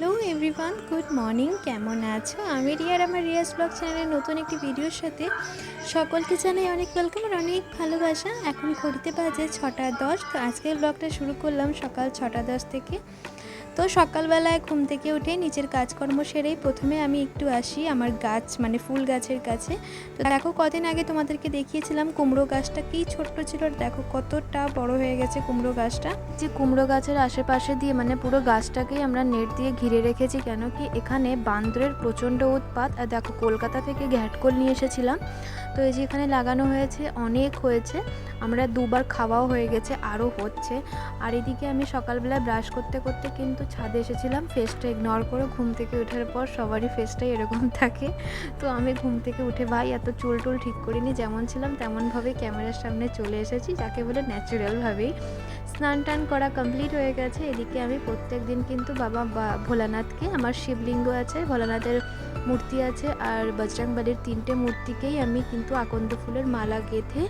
Hello everyone good morning কেমন আছো? আমি রিয়ার আমার রিয়াস ব্লগ চ্যানেলের নতুন একটি ভিডিওর সাথে সকলকে জানাই অনেক ওয়েলকাম আর অনেক ভালোবাসা। এখন ঘড়িতে বাজে ছটা দশ, তো আজকের ব্লগটা শুরু করলাম সকাল ছটা দশ থেকে। তো সকালবেলায় ঘুম থেকে উঠে নিচের কাজকর্ম সেরেই প্রথমে আমি একটু আসি আমার গাছ মানে ফুল গাছের কাছে। তো দেখো কদিন আগে তোমাদেরকে দেখিয়েছিলাম কুমড়ো গাছটা কি ছোট্ট ছিল দেখো কতটা বড় হয়ে গেছে কুমড়ো গাছটা। যে কুমড়ো গাছের আশেপাশে দিয়ে মানে পুরো গাছটাকেই আমরা নেট দিয়ে ঘিরে রেখেছি কেন কি এখানে বান্দরের প্রচণ্ড উৎপাত। আর দেখো কলকাতা থেকে ঘ্যাটকোল নিয়ে এসেছিলাম। তো এই যে এখানে লাগানো হয়েছে, অনেক হয়েছে। আমরা দুবার খাওয়াও হয়ে গেছে, আরও হচ্ছে। আর এদিকে আমি সকালবেলায় ব্রাশ করতে করতে কিন্তু ছাদে এসেছিলাম ফেসটা ইগনোর করে ঘুম থেকে ওঠার পর সবারই ফেসটাই এরকম থাকে। তো আমি ঘুম থেকে উঠে, ভাই, এত চুল টুল ঠিক করিনি, যেমন ছিলাম তেমনভাবেই ক্যামেরার সামনে চলে এসেছি, যাকে বলে ন্যাচারালভাবেই স্নান টান করা কমপ্লিট হয়ে গেছে। এদিকে আমি প্রত্যেক দিন কিন্তু বাবা ভোলানাথকে, আমার শিবলিঙ্গ আছে, ভোলানাথের মূর্তি আছে, আর বজরংবলির তিনটে মূর্তিকেই আমি কিন্তু আকন্দ ফুলের মালা গেঁথে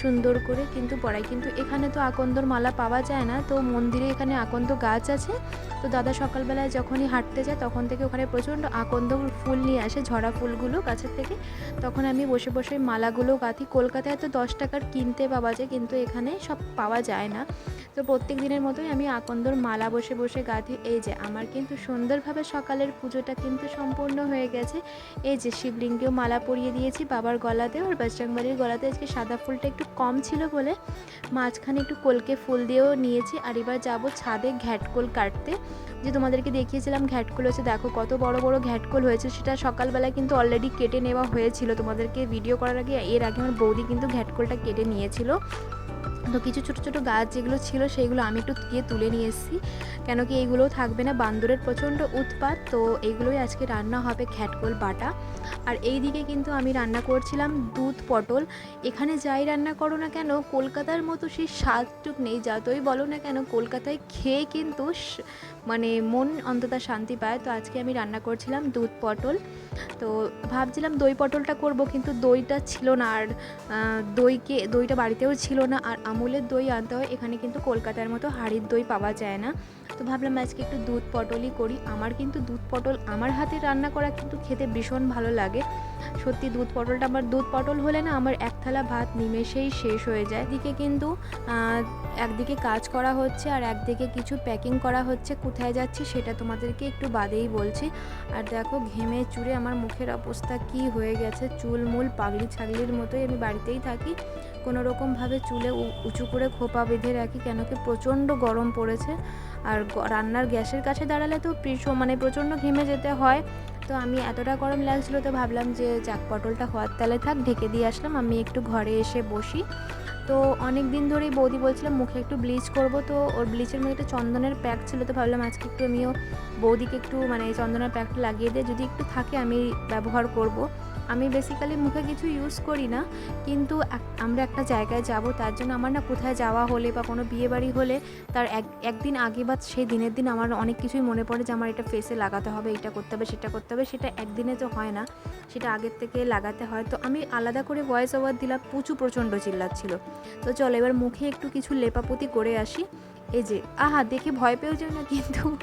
সুন্দর করে কিন্তু পড়াই। কিন্তু এখানে তো আকন্দর মালা পাওয়া যায় না, তো মন্দিরে এখানে আকন্দ গাছ আছে। তো দাদা সকালবেলায় যখনই হাঁটতে যায়, তখন থেকে ওখানে প্রচণ্ড আকন্দ ফুল নিয়ে আসে, ঝরা ফুলগুলো গাছের থেকে। তখন আমি বসে বসে মালাগুলো গাঁথি। কলকাতায় তো দশ টাকার কিনতে পাওয়া যায়, কিন্তু এখানে সব পাওয়া যায় না। তো প্রত্যেক দিনের মতোই আমি আকন্দর মালা বসে বসে গাঁথি। এই যে, আমার কিন্তু সুন্দরভাবে সকালের পুজোটা কিন্তু সম্পূর্ণ হয়ে গেছে। এই যে, শিবলিঙ্গেও মালা পরিয়ে দিয়েছি, বাবার গলাতেও আর বজরংবলির গলাতে। আজকে সাদা ফুলটা একটু কম ছিল বলে মাঝখানে একটু কলকে ফুল দিয়েও নিয়েছি। আর এবার যাব ছাদে ঘ্যাটকোল কাটতে। যে, তোমাদেরকে দেখিয়েছিলাম ঘ্যাটকোল হয়েছে, দেখো কত বড় বড় ঘ্যাটকোল হয়েছে। সেটা সকালবেলা কিন্তু অলরেডি কেটে নেওয়া হয়েছিল। তোমাদেরকে ভিডিও করার আগে, এর আগে আমার বৌদি কিন্তু ঘ্যাটকোলটা কেটে নিয়েছিল। তো কিছু ছোট ছোট গাছ যেগুলো ছিল সেইগুলো আমি একটু গিয়ে তুলে নিয়ে এসেছি। কেন কি এইগুলোও থাকবে না। বান্দরের প্রচণ্ড উৎপাত, তো এইগুলোই আজকে রান্না হবে, খ্যাটকোল বাটা। আর এই দিকে কিন্তু আমি রান্না করছিলাম দুধ পটল। এখানে যাই রান্না করো না কেন, কলকাতার মতো সেই স্বাদটুক নেই, যতই বলো না কেন, কলকাতায় খেয়ে কিন্তু মানে মন অন্তত শান্তি পায়। তো আজকে আমি রান্না করছিলাম দুধ পটল। তো ভাবছিলাম দই পটলটা করব, কিন্তু দইটা ছিল না। আর দইকে, দইটা বাড়িতেও ছিল না। আর আমুলের দই আনতে হয়, এখানে কিন্তু কলকাতার মতো হাড়ির দই পাওয়া যায় না। তো ভাবলাম আজকে একটু দুধ পটলই করি। আমার কিন্তু দুধ পটল আমার হাতে রান্না করা কিন্তু খেতে ভীষণ ভালো লাগে। সত্যি দুধ পটলটা আমার, দুধ পটল হলে না আমার এক থালা ভাত নিমেষেই শেষ হয়ে যায়। এদিকে কিন্তু একদিকে কাজ করা হচ্ছে আর একদিকে কিছু প্যাকিং করা হচ্ছে। কোথায় যাচ্ছি সেটা তোমাদেরকে একটু বাদেই বলছি। আর দেখো ঘেমে চুড়ে আমার মুখের অবস্থা কি হয়ে গেছে। চুল মূল পাগলি ছাগলির মতোই আমি বাড়িতেই থাকি। কোনো রকমভাবে চুলে উঁচু করে খোপা বেঁধে রাখি কেন কি প্রচণ্ড গরম পড়েছে। আর রান্নার গ্যাসের কাছে দাঁড়ালে তো মানে প্রচণ্ড ঘেমে যেতে হয়। তো আমি এতটা গরম লাগছিল তো ভাবলাম যে চাক পটলটা হওয়ার তালে থাক, ঢেকে দিয়ে আসলাম। আমি একটু ঘরে এসে বসি। তো অনেক দিন ধরেই বৌদি বলছিলাম মুখে একটু ব্লিচ করব। তো ওর ব্লিচের মধ্যে একটা চন্দনের প্যাক ছিল, তো ভাবলাম আজকে একটু আমিও বৌদিকে একটু মানে চন্দনের প্যাকটা লাগিয়ে দিয়ে যদি একটু থাকে, আমি ব্যবহার করব। আমি বেসিক্যালি মুখে কিছু ইউজ করি না, কিন্তু আমরা একটা জায়গায় যাব, তার জন্য আমার না কোথায় যাওয়া হলে বা কোনো বিয়ে বাড়ি হলে তার এক, একদিন আগে বা সেই দিনের দিন আমার অনেক কিছুই মনে পড়ে যে আমার এটা ফেসে লাগাতে হবে, এটা করতে হবে, সেটা করতে হবে, সেটা একদিনে তো হয় না, সেটা আগের থেকে লাগাতে হয়। তো আমি আলাদা করে ভয়েস ওভার দিলাম, প্রচুর প্রচণ্ড চিল্লাচ্ছিল। তো চলো এবার মুখে একটু কিছু লেপাপতি করে আসি। এই যে, আহা, দেখে ভয় পেয়েও যাও না কিন্তু?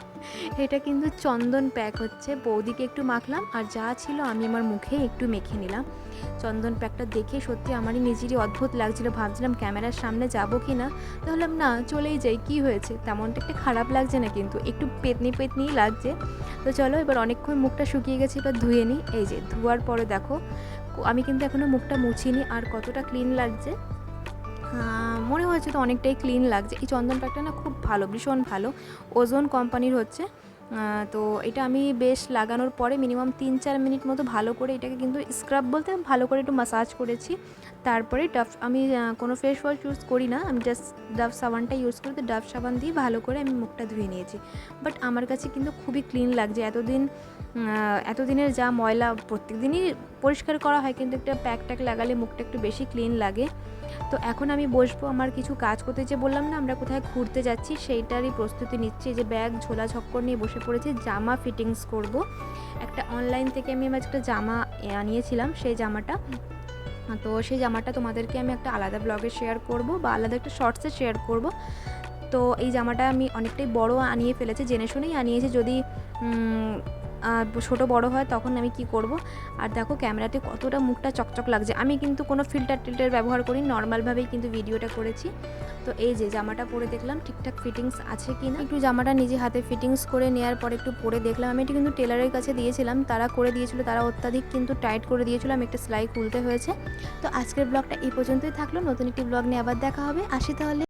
এটা কিন্তু চন্দন প্যাক হচ্ছে। বৌদিকে একটু মাখলাম আর যা ছিল আমি আমার মুখে একটু মেখে নিলাম। চন্দন প্যাকটা দেখে সত্যি আমারই নিজেরই অদ্ভুত লাগছিল। ভাবছিলাম ক্যামেরার সামনে যাব কি না? তাহলে না, চলেই যাই। কি হয়েছে? তেমনটা একটা খারাপ লাগছে না কিন্তু। একটু পেতনি পেতনিই লাগছে। তো চলো এবার অনেকক্ষণ মুখটা শুকিয়ে গেছে, এবার ধুয়ে নিই। এই যে, ধোয়ার পরে দেখো, আমি কিন্তু এখনও মুখটা মুছিনি। আর কতটা ক্লিন লাগছে? মনে হয়েছে তো অনেকটাই ক্লিন লাগছে। এই চন্দন প্যাকটা না খুব ভালো, ভীষণ ভালো। ওজন কোম্পানির হচ্ছে। তো এটা আমি বেশ লাগানোর পরে মিনিমাম তিন চার মিনিট মতো ভালো করে এটাকে কিন্তু স্ক্রাব বলতে ভালো করে একটু মাসাজ করেছি। তারপরে ডাফ আমি কোনো ফেস ওয়াশ ইউজ করি না। আমি জাস্ট ডাভ সাবানটা ইউজ করি। তো ডাভ সাবান দিয়ে ভালো করে আমি মুখটা ধুয়ে নিয়েছি। বাট আমার কাছে কিন্তু খুবই ক্লিন লাগছে। এতদিন এতদিনের যা ময়লা প্রত্যেক দিনই পরিষ্কার করা হয়, কিন্তু একটা প্যাক ট্যাক লাগালে মুখটা একটু বেশি ক্লিন লাগে। তো এখন আমি বসবো, আমার কিছু কাজ করতে, যে বললাম না আমরা কোথায় ঘুরতে যাচ্ছি, সেইটারই প্রস্তুতি নিচ্ছি। যে ব্যাগ, ঝোলা, ঝক্কর নিয়ে বসে পড়েছি, জামা ফিটিংস করব। একটা অনলাইন থেকে আমি আমার একটা জামা আনিয়েছিলাম, সেই জামাটা। তো সেই জামাটা তোমাদেরকে আমি একটা আলাদা ব্লগে শেয়ার করব, বা আলাদা একটা শর্টসে শেয়ার করব। তো এই জামাটা আমি অনেকটাই বড় আনিয়ে ফেলেছি, জেনে শুনেই আনিয়েছি, যদি ছোটো বড় হয়, তখন আমি কি করব? আর দেখো ক্যামেরাতে কতটা মুখটা চকচক লাগছে। আমি কিন্তু কোনো ফিল্টার টিল্টার ব্যবহার করি নর্মালভাবেই কিন্তু ভিডিওটা করেছি। তো এই যে জামাটা পরে দেখলাম, ঠিকঠাক ফিটিংস আছে কি না একটু জামাটা নিজে হাতে ফিটিংস করে নেওয়ার পর একটু পরে দেখলাম। আমি এটা কিন্তু টেলারের কাছে দিয়েছিলাম, তারা করে দিয়েছিল, তারা অত্যাধিক কিন্তু টাইট করে দিয়েছিল, আমি একটা সেলাই খুলতে হয়েছে। তো আজকের ব্লগটা এই পর্যন্তই থাকল, নতুন একটি ব্লগ নিয়ে আবার দেখা হবে। আসি তাহলে।